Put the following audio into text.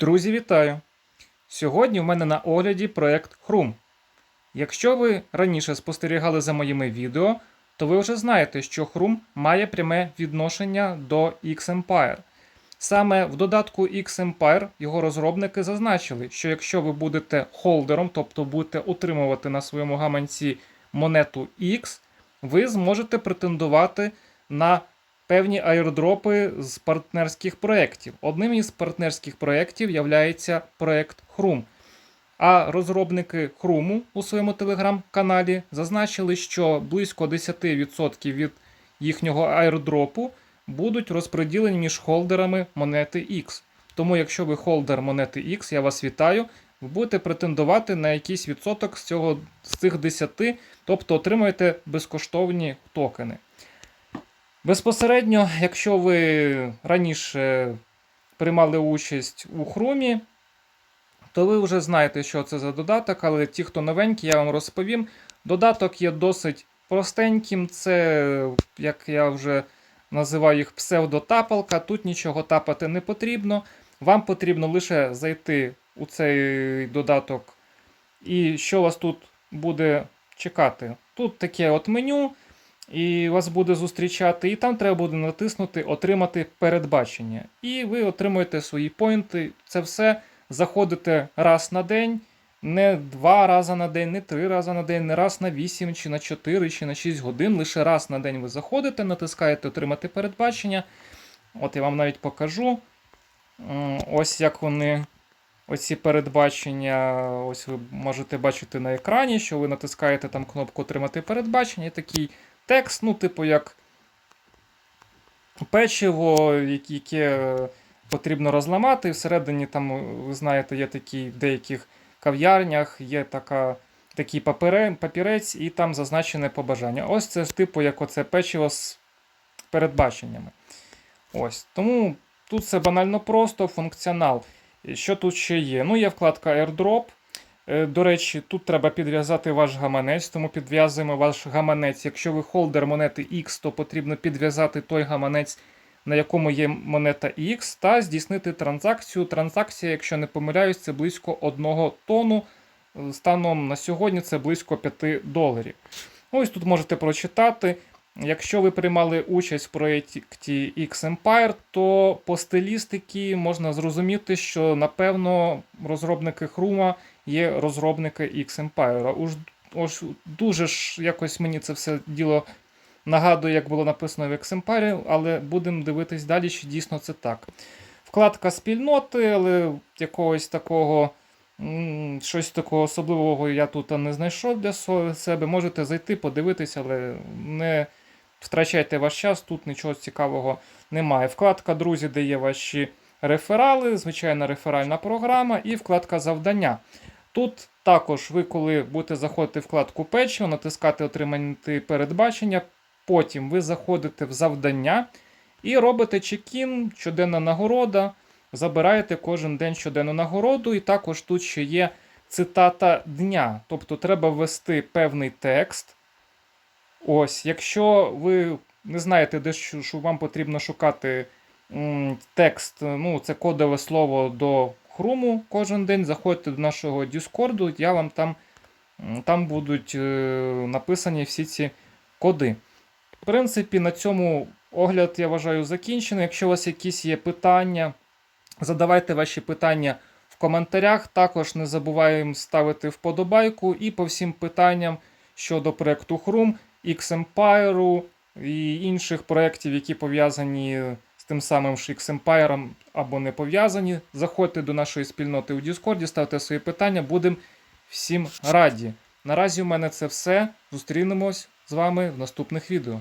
Друзі, вітаю! Сьогодні в мене на огляді проект Chrome. Якщо ви раніше спостерігали за моїми відео, то ви вже знаєте, що Chrome має пряме відношення до Xempire. Саме в додатку Xempire його розробники зазначили, що якщо ви будете холдером, тобто будете утримувати на своєму гаманці монету X, ви зможете претендувати на певні аірдропи з партнерських проєктів. Одним із партнерських проєктів є проєкт Chrome. А розробники Chrome у своєму телеграм-каналі зазначили, що близько 10% від їхнього аірдропу будуть розподілені між холдерами монети X. Тому, якщо ви холдер монети X, я вас вітаю. Ви будете претендувати на якийсь відсоток з цього з цих 10, тобто отримаєте безкоштовні токени. Безпосередньо, якщо ви раніше приймали участь у хрумі, то ви вже знаєте, що це за додаток, але ті, хто новенький, я вам розповім. Додаток є досить простеньким. Це, як я вже називаю їх, псевдотапалка. Тут нічого тапати не потрібно. Вам потрібно лише зайти у цей додаток. І що вас тут буде чекати? Тут таке от меню і вас буде зустрічати, і там треба буде натиснути Отримати передбачення. І ви отримуєте свої поінти. Це все заходите раз на день, не два рази на день, не три рази на день, не раз на 8, чи на 4, чи на 6 годин. Лише раз на день ви заходите, натискаєте Отримати передбачення. От я вам навіть покажу. Ось як вони. Оці передбачення, ось ви можете бачити на екрані, що ви натискаєте там кнопку Отримати передбачення, і такий текст, ну, типу, як печиво, яке, яке потрібно розламати. Всередині, там, ви знаєте, є такі в деяких кав'ярнях, є така, такий папере, папірець, і там зазначене побажання. Ось це ж типу, як оце печиво з передбаченнями. Ось. Тому тут все банально просто, функціонал. Що тут ще є? Ну, є вкладка AirDrop. Е, До речі, тут треба підв'язати ваш гаманець, тому підв'язуємо ваш гаманець. Якщо ви холдер монети X, то потрібно підв'язати той гаманець, на якому є монета X, та здійснити транзакцію. Транзакція, якщо не помиляюсь, це близько 1 тону. Е, Станом на сьогодні це близько 5 доларів. Ось тут можете прочитати. Якщо ви приймали участь в проєкті X-Empire, то по стилістиці можна зрозуміти, що напевно розробники Хрума є розробники X-Empire. Уж, уж дуже ж якось мені це все діло нагадує, як було написано в X-Empire, але будемо дивитись далі, чи дійсно це так. Вкладка спільноти, але якогось такого. Щось такого особливого я тут не знайшов для себе. Можете зайти, подивитися, але не втрачайте ваш час, тут нічого цікавого немає. Вкладка Друзі, де є ваші реферали, звичайна реферальна програма, і вкладка завдання. Тут також ви, коли будете заходити в вкладку печиво, натискати Отримати передбачення, потім ви заходите в завдання і робите чекін, щоденна нагорода, забираєте кожен день щоденну нагороду, і також тут ще є цитата дня. Тобто треба ввести певний текст. Ось, якщо ви не знаєте, де що, вам потрібно шукати м, текст, ну, це кодове слово до хруму кожен день, заходьте до нашого Діскорду, я вам там, там будуть е, написані всі ці коди. В принципі, на цьому огляд, я вважаю, закінчений. Якщо у вас якісь є питання, задавайте ваші питання в коментарях. Також не забуваємо ставити вподобайку і по всім питанням щодо проекту Хрум, X-Empire і інших проєктів, які пов'язані з тим самим X-Empire або не пов'язані. Заходьте до нашої спільноти у Discord, ставте свої питання, будемо всім раді. Наразі у мене це все. Зустрінемось з вами в наступних відео.